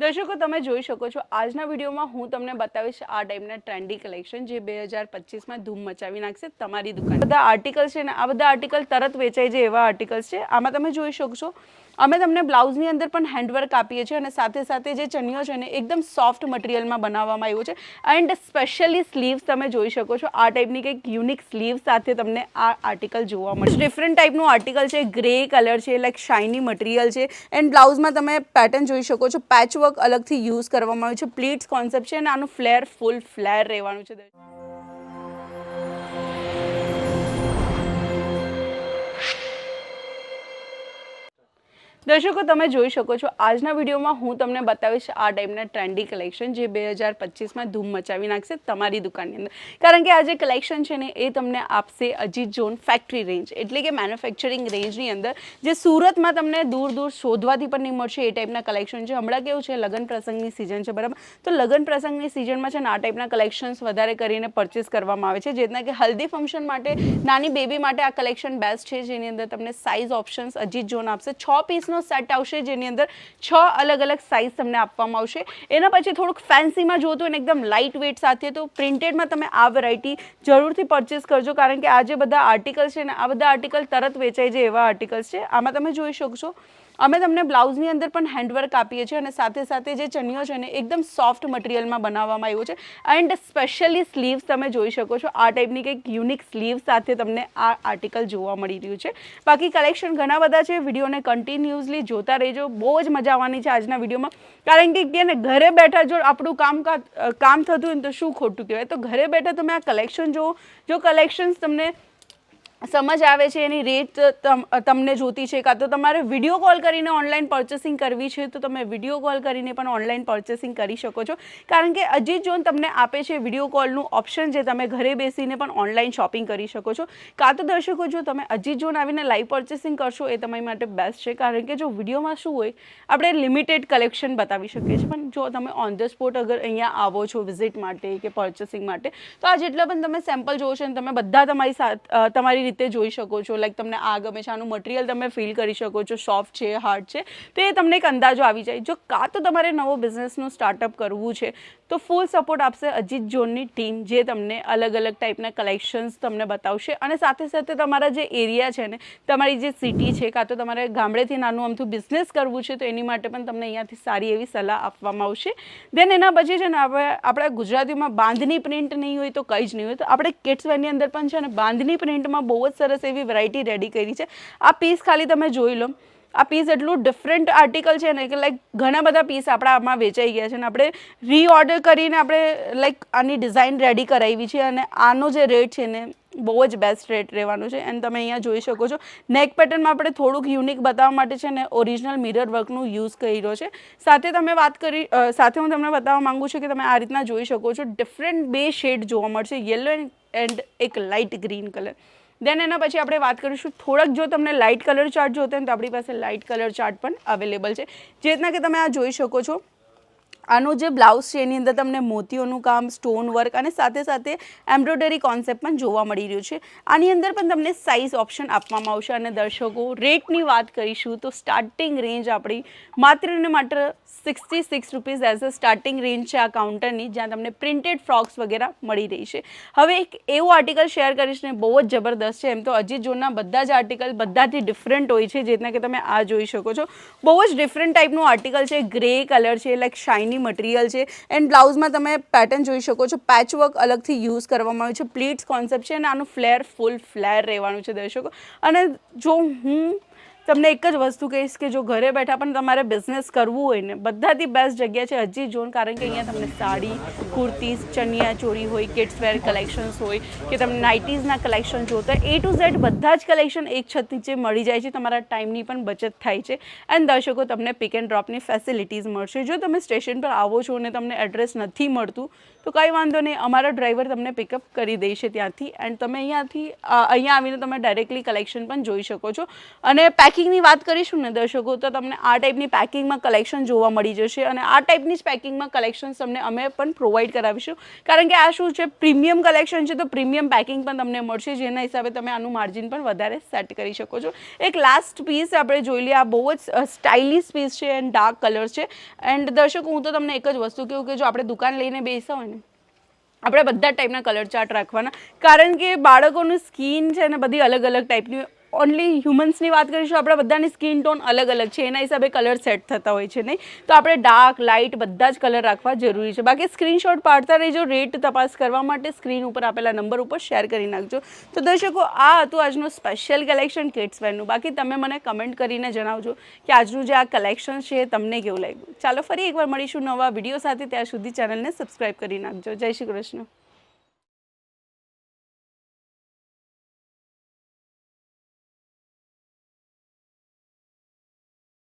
દર્શકો, તમે જોઈ શકો છો, આજના વિડીયોમાં હું તમને બતાવીશ આ ટાઈપના ટ્રેન્ડી કલેક્શન જે બે હજાર પચીસમાં ધૂમ મચાવી નાખશે તમારી દુકાન. બધા આર્ટિકલ્સ છે ને, આ બધા આર્ટિકલ તરત વેચાઈ જાય એવા આર્ટિકલ્સ છે. આમાં તમે જોઈ શકશો અમે તમને બ્લાઉઝની અંદર પણ હેન્ડવર્ક આપીએ છીએ અને સાથે સાથે જે ચનિયો છે ને, એકદમ સોફ્ટ મટીરિયલમાં બનાવવામાં આવ્યું છે. એન્ડ સ્પેશિયલી સ્લીવ્સ તમે જોઈ શકો છો. આ ટાઈપની કંઈક યુનિક સ્લીવ સાથે તમને આ આર્ટિકલ જોવા મળશે. ડિફરન્ટ ટાઈપનું આર્ટિકલ છે ગ્રે કલર છે લાઈક શાઇની મટીરિયલ છે. એન્ડ બ્લાઉઝમાં તમે પેટર્ન જોઈ શકો છો. પેચવર્ક અલગથી યુઝ કરવામાં આવ્યું છે. પ્લીટ્સ કોન્સેપ્ટ છે અને આનું ફ્લેર ફૂલ ફ્લેર રહેવાનું છે. દર્શકો, તમે જોઈ શકો છો, આજના વિડીયોમાં હું તમને બતાવીશ આ ટાઈપના ટ્રેન્ડી કલેક્શન જે બે હજાર પચીસમાં ધૂમ મચાવી નાખશે તમારી દુકાનની અંદર. કારણ કે આ જે કલેક્શન છે ને, એ તમને આપશે અજીત ઝોન ફેક્ટરી રેન્જ એટલે કે મેન્યુફેક્ચરિંગ રેન્જની અંદર, જે સુરતમાં તમને દૂર દૂર શોધવાથી પણ નહીં મળશે એ ટાઈપના કલેક્શન છે. હમણાં કેવું છે, લગ્ન પ્રસંગની સિઝન છે, બરાબર? તો લગ્ન પ્રસંગની સિઝનમાં છે ને, આ ટાઈપના કલેક્શન્સ વધારે કરીને પરચેસ કરવામાં આવે છે જેના કે હલ્દી ફંક્શન માટે, નાની બેબી માટે આ કલેક્શન બેસ્ટ છે, જેની અંદર તમને સાઇઝ ઓપ્શન્સ અજીત ઝોન આપશે. છ પીસનો સેટ આવશે, જેની અંદર છ અલગ અલગ સાઇઝ તમને આપવામાં આવશે. એના પછી થોડુંક ફેન્સીમાં જોતું અને એકદમ લાઇટ વેટ સાથે તો પ્રિન્ટેડમાં તમે આ વેરાયટી જરૂરથી પરચેસ કરજો, કારણ કે આ જે બધા આર્ટિકલ્સ છે ને, આ બધા આર્ટિકલ તરત વેચાઈ જાય એવા આર્ટિકલ્સ છે. આમાં તમે જોઈ શકશો. અમે તમને બ્લાઉઝની અંદર પણ હેન્ડવર્ક આપીએ છીએ અને સાથે સાથે જે ચણિયો છે ને, એકદમ સોફ્ટ મટીરિયલમાં બનાવવામાં આવ્યું છે. એન્ડ સ્પેશિયલી સ્લીવ્સ તમે જોઈ શકો છો. આ ટાઈપની કંઈક યુનિક સ્લીવ સાથે તમને આ આર્ટિકલ જોવા મળી રહ્યું છે. બાકી કલેક્શન ઘણા બધા છે. વિડીયોને કન્ટિન્યુઅસલી જોતા રહેજો. બહુ જ મજા આવવાની છે આજના વિડીયોમાં. કારણ કે કે ને ઘરે બેઠા જો આપણું કામ કામ થતું હોય તો શું ખોટું કહેવાય? તો ઘરે બેઠા તમે આ કલેક્શન જુઓ. જો કલેક્શન્સ તમને સમજ આવે છે, એની રેટ તમ- તમને જોતી છે, કાં તો તમારે વીડિયો કોલ કરીને ઓનલાઈન પર્ચેસિંગ કરવી છે, તો તમે વીડિયો કોલ કરીને પણ ઓનલાઈન પર્ચેસિંગ કરી શકો છો. કારણ કે અજીત જોન તમને આપે છે વીડિયો કોલનું ઓપ્શન જે તમે ઘરે બેસીને પણ ઓનલાઈન શોપિંગ કરી શકો છો. કાં તો દર્શકો, જો તમે અજીત જોન આવીને લાઈવ પર્ચેસિંગ કરશો, એ તમારી માટે બેસ્ટ છે. કારણ કે જો વિડીયોમાં શું હોય, આપણે લિમિટેડ કલેક્શન બતાવી શકીએ છીએ. પણ જો તમે ઓન ધ સ્પોટ અગર અહીંયા આવો છો વિઝિટ માટે કે પર્ચેસિંગ માટે, તો આ જેટલા પણ તમે સેમ્પલ જોવો છો ને તમે બધા તમારી સાથ તમારી રીતે જોઈ શકો છો. લાઈક તમને આ ગમે છે, આનું મટીરિયલ તમે ફીલ કરી શકો છો. સોફ્ટ છે હાર્ડ છે. તો એ તમને એક અંદાજો આવી જાય. જો કાં તો તમારે નવો બિઝનેસનું સ્ટાર્ટઅપ કરવું છે, તો ફૂલ સપોર્ટ આપશે અજીત જોનની ટીમ જે તમને અલગ અલગ ટાઈપના કલેક્શન્સ તમને બતાવશે. અને સાથે સાથે તમારા જે એરિયા છે ને, તમારી જે સિટી છે, કાં તો તમારે ગામડેથી નાનું અમથું બિઝનેસ કરવું છે, તો એની માટે પણ તમને અહીંયાથી સારી એવી સલાહ આપવામાં આવશે. દેન એના પછી છે ને, આપણે, આપણા ગુજરાતીમાં બાંધની પ્રિન્ટ નહીં હોય તો કંઈ જ નહીં હોય. તો આપણે કિડ્સ વેરની અંદર પણ છે ને, બાંધની પ્રિન્ટમાં બહુ જ સરસ એવી વેરાયટી રેડી કરી છે. આ પીસ ખાલી તમે જોઈ લો. આ પીસ એટલું ડિફરન્ટ આર્ટિકલ છે ને કે લાઈક ઘણા બધા પીસ આપણા આમાં વેચાઈ ગયા છે અને આપણે રીઓર્ડર કરીને આપણે લાઈક આની ડિઝાઇન રેડી કરાવી છે અને આનો જે રેટ છે ને બહુ જ બેસ્ટ રેટ રહેવાનો છે. એન્ડ તમે અહીંયા જોઈ શકો છો. નેક પેટર્નમાં આપણે થોડુંક યુનિક બતાવવા માટે છે ને ઓરિજિનલ મિરર વર્કનું યુઝ કર્યો છે. સાથે તમે વાત કરી સાથે હું તમને બતાવવા માંગુ છું કે તમે આ રીતના જોઈ શકો છો. ડિફરન્ટ બે શેડ જોવા મળશે. યલો એન્ડ એક લાઇટ ગ્રીન કલર દેન એના પછી આપણે વાત કરીશું થોડાક, જો તમને લાઇટ કલર ચાર્ટ જોતો હોય તો આપણી પાસે લાઇટ કલર ચાર્ટ પણ અવેલેબલ છે. જે રીતના કે તમે આ જોઈ શકો છો. આનો જે બ્લાઉઝ છે, એની અંદર તમને મોતીઓનું કામ સ્ટોન વર્ક અને સાથે સાથે એમ્બ્રોઇડરી કોન્સેપ્ટ પણ જોવા મળી રહ્યું છે. આની અંદર પણ તમને સાઇઝ ઓપ્શન આપવામાં આવશે અને દર્શકો રેટની વાત કરીશું તો સ્ટાર્ટિંગ રેન્જ આપણી માત્ર ને માત્ર sixty six rupees as a starting range છે આ કાઉન્ટરની જ્યાં તમને પ્રિન્ટેડ ફ્રોક્સ વગેરે મળી રહી છે. હવે એક એવું આર્ટિકલ શેર કરીશ ને, બહુ જ જબરદસ્ત છે. એમ તો અજીત જોનના બધા જ આર્ટિકલ બધાથી ડિફરન્ટ હોય છે જેના કે તમે આ જોઈ શકો છો. બહુ જ ડિફરન્ટ ટાઈપનું આર્ટિકલ છે. ગ્રે કલર છે લાઈક શાઇની મટીરિયલ છે. એન્ડ બ્લાઉઝમાં તમે પેટર્ન જોઈ શકો છો. પેચવર્ક અલગથી યુઝ કરવામાં આવ્યું છે. પ્લીટ્સ કોન્સેપ્ટ છે અને આનું ફ્લેર ફૂલ ફ્લેર રહેવાનું છે દર્શકો. અને જો હું તમને એક જ વસ્તુ કહીશ કે જો ઘરે બેઠા પણ તમારે બિઝનેસ કરવું હોય ને, બધાથી બેસ્ટ જગ્યા છે હજી ઝોન કારણ કે અહીંયા તમને સાડી કુર્તીઝ ચણિયા ચોરી હોય કિડ્સ વેર કલેક્શન્સ હોય, કે તમને નાઇટીઝના કલેક્શન જોતા એ ટુ ઝેડ બધા જ કલેક્શન એક છત નીચે મળી જાય છે, તમારા ટાઈમની પણ બચત થાય છે. એન્ડ દર્શકો, તમને પિક એન્ડ ડ્રોપની ફેસિલિટીઝ મળશે. જો તમે સ્ટેશન પર આવો છો અને તમને એડ્રેસ નથી મળતું, તો કંઈ વાંધો નહીં, અમારા ડ્રાઈવર તમને પિકઅપ કરી દેશે ત્યાંથી. એન્ડ તમે અહીંયાથી અહીંયા આવીને તમે ડાયરેક્ટલી કલેક્શન પણ જોઈ શકો છો. અને પેકિંગ પેકિંગની વાત કરીશું ને, દર્શકો, તો તમને આ ટાઈપની પેકિંગમાં કલેક્શન જોવા મળી જશે અને આ ટાઈપની જ પેકિંગમાં કલેક્શન તમને અમે પણ પ્રોવાઈડ કરાવીશું. કારણ કે આ શું છે પ્રીમિયમ કલેક્શન છે, તો પ્રીમિયમ પેકિંગ પણ તમને મળશે, જેના હિસાબે તમે આનું માર્જિન પણ વધારે સેટ કરી શકો છો. એક લાસ્ટ પીસ આપણે જોઈ લઈએ, આ બહુ જ સ્ટાઇલિશ પીસ છે એન્ડ ડાર્ક કલર છે. એન્ડ દર્શકો, હું તો તમને એક જ વસ્તુ કહું કે જો આપણે દુકાન લઈને બેસા હોય ને, આપણે બધા ટાઈપના કલર ચાર્ટ રાખવાના. કારણ કે બાળકોનું સ્કીન છે ને, બધી અલગ અલગ ટાઈપની ઓનલી હ્યુમન્સની વાત કરીશું, આપણે બધાની સ્કિન ટોન અલગ અલગ છે. એના હિસાબે કલર સેટ થતા હોય છે નહીં. તો આપણે ડાર્ક લાઇટ બધા જ કલર રાખવા જરૂરી છે. બાકી સ્ક્રીનશોટ પાડતા રહેજો રેટ તપાસ કરવા માટે સ્ક્રીન ઉપર આપેલા નંબર ઉપર શેર કરી નાખજો. તો દર્શકો, આ હતું આજનું સ્પેશિયલ કલેક્શન કિડ્સવેરનું બાકી તમે મને કમેન્ટ કરીને જણાવજો કે આજનું જે આ કલેક્શન છે તમને કેવું લાગ્યું? ચાલો, ફરી એકવાર મળીશું નવા વીડિયો સાથે. ત્યાં સુધી ચેનલને સબસ્ક્રાઈબ કરી નાખજો. જય શ્રી કૃષ્ણ.